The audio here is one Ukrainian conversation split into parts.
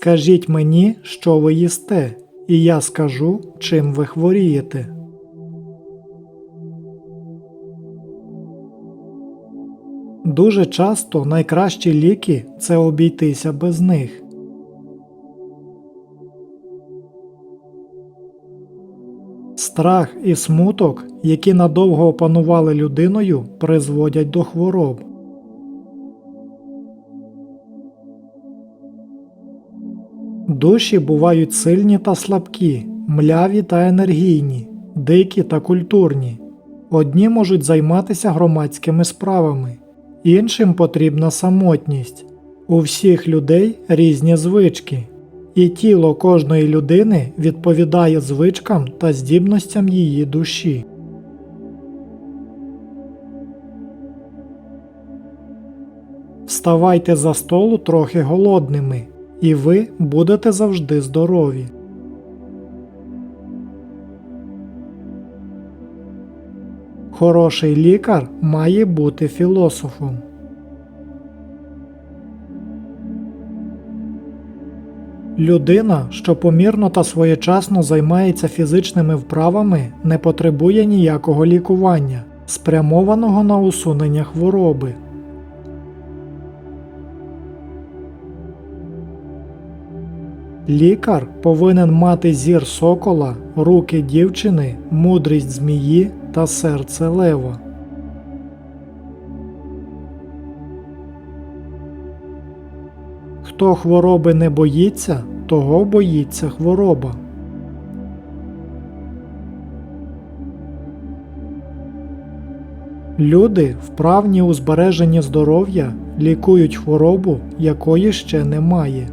Скажіть мені, що ви їсте, і я скажу, чим ви хворієте. Дуже часто найкращі ліки це обійтися без них. Страх і смуток, які надовго опанували людиною, призводять до хвороб. Душі бувають сильні та слабкі, мляві та енергійні, дикі та культурні. Одні можуть займатися громадськими справами, іншим потрібна самотність. У всіх людей різні звички, і тіло кожної людини відповідає звичкам та здібностям її душі. Вставайте за столу трохи голодними, і ви будете завжди здорові. Хороший лікар має бути філософом. Людина, що помірно та своєчасно займається фізичними вправами, не потребує ніякого лікування, спрямованого на усунення хвороби. Лікар повинен мати зір сокола, руки дівчини, мудрість змії та серце лева. Хто хвороби не боїться, того боїться хвороба. Люди, вправні у збереженні здоров'я, лікують хворобу, якої ще немає.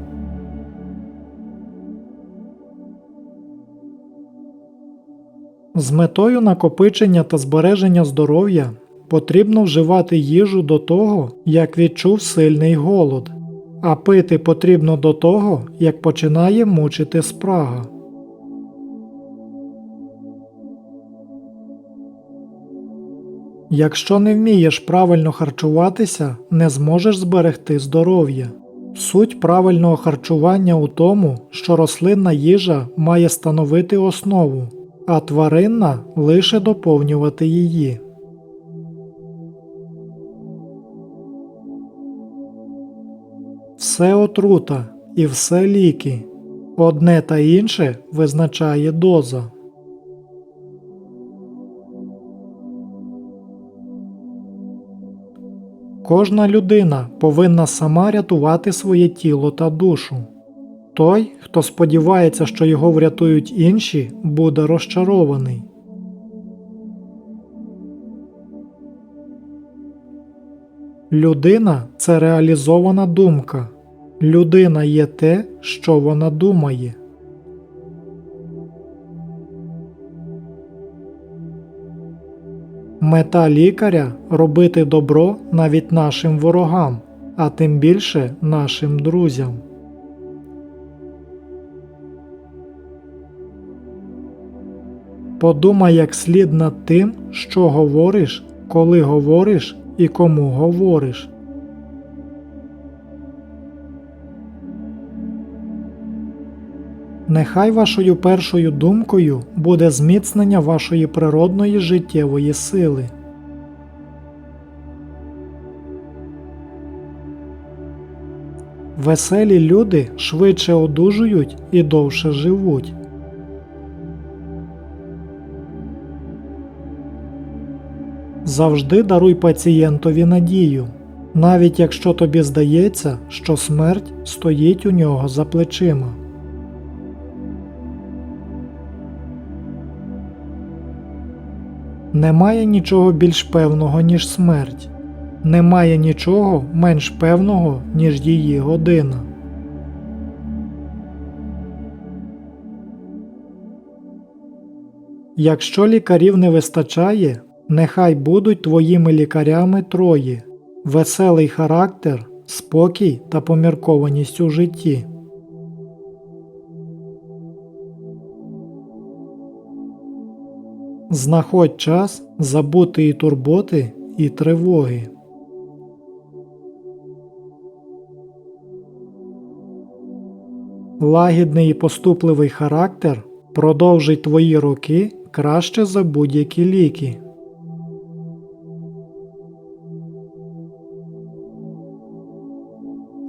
З метою накопичення та збереження здоров'я потрібно вживати їжу до того, як відчув сильний голод, а пити потрібно до того, як починає мучити спрага. Якщо не вмієш правильно харчуватися, не зможеш зберегти здоров'я. Суть правильного харчування у тому, що рослинна їжа має становити основу, а тваринна лише доповнювати її. Все отрута і все ліки. Одне та інше визначає доза. Кожна людина повинна сама рятувати своє тіло та душу. Той, хто сподівається, що його врятують інші, буде розчарований. Людина це реалізована думка. Людина є те, що вона думає. Мета лікаря робити добро навіть нашим ворогам, а тим більше нашим друзям. Подумай як слід над тим, що говориш, коли говориш і кому говориш. Нехай вашою першою думкою буде зміцнення вашої природної життєвої сили. Веселі люди швидше одужують і довше живуть. Завжди даруй пацієнтові надію, навіть якщо тобі здається, що смерть стоїть у нього за плечима. Немає нічого більш певного, ніж смерть, немає нічого менш певного, ніж її година. Якщо лікарів не вистачає, нехай будуть твоїми лікарями троє веселий характер, спокій та поміркованість у житті. Знаходь час забути і турботи, і тривоги. Лагідний і поступливий характер продовжить твої роки краще за будь-які ліки.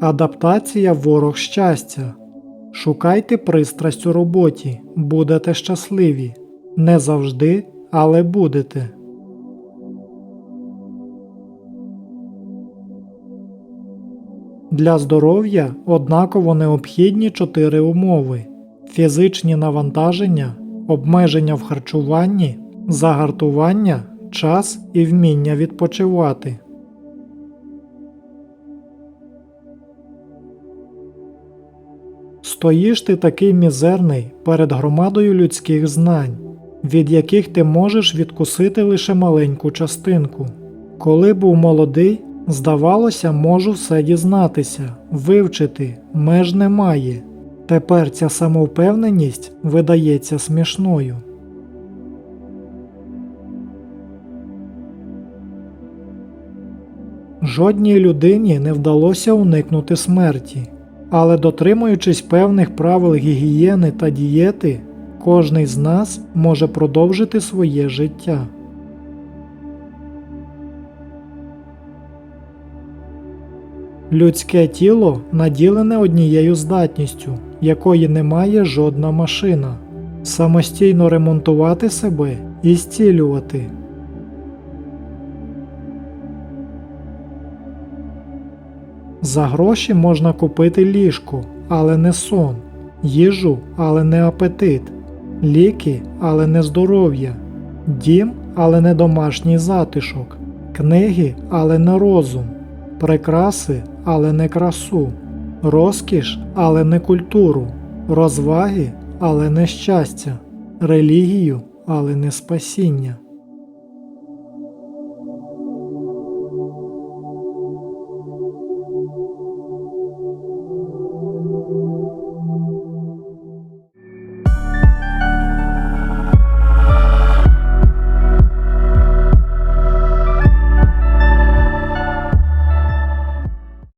Адаптація ворог щастя. Шукайте пристрасть у роботі, будете щасливі. Не завжди, але будете. Для здоров'я однаково необхідні чотири умови: фізичні навантаження, обмеження в харчуванні, загартування, час і вміння відпочивати. Стоїш ти такий мізерний перед громадою людських знань, від яких ти можеш відкусити лише маленьку частинку. Коли був молодий, здавалося, можу все дізнатися, вивчити, меж немає. Тепер ця самовпевненість видається смішною. Жодній людині не вдалося уникнути смерті, але дотримуючись певних правил гігієни та дієти, кожний з нас може продовжити своє життя. Людське тіло наділене однією здатністю, якої не має жодна машина самостійно ремонтувати себе і зцілювати. За гроші можна купити ліжко, але не сон, їжу, але не апетит, ліки, але не здоров'я, дім, але не домашній затишок, книги, але не розум, прикраси, але не красу, розкіш, але не культуру, розваги, але не щастя, релігію, але не спасіння.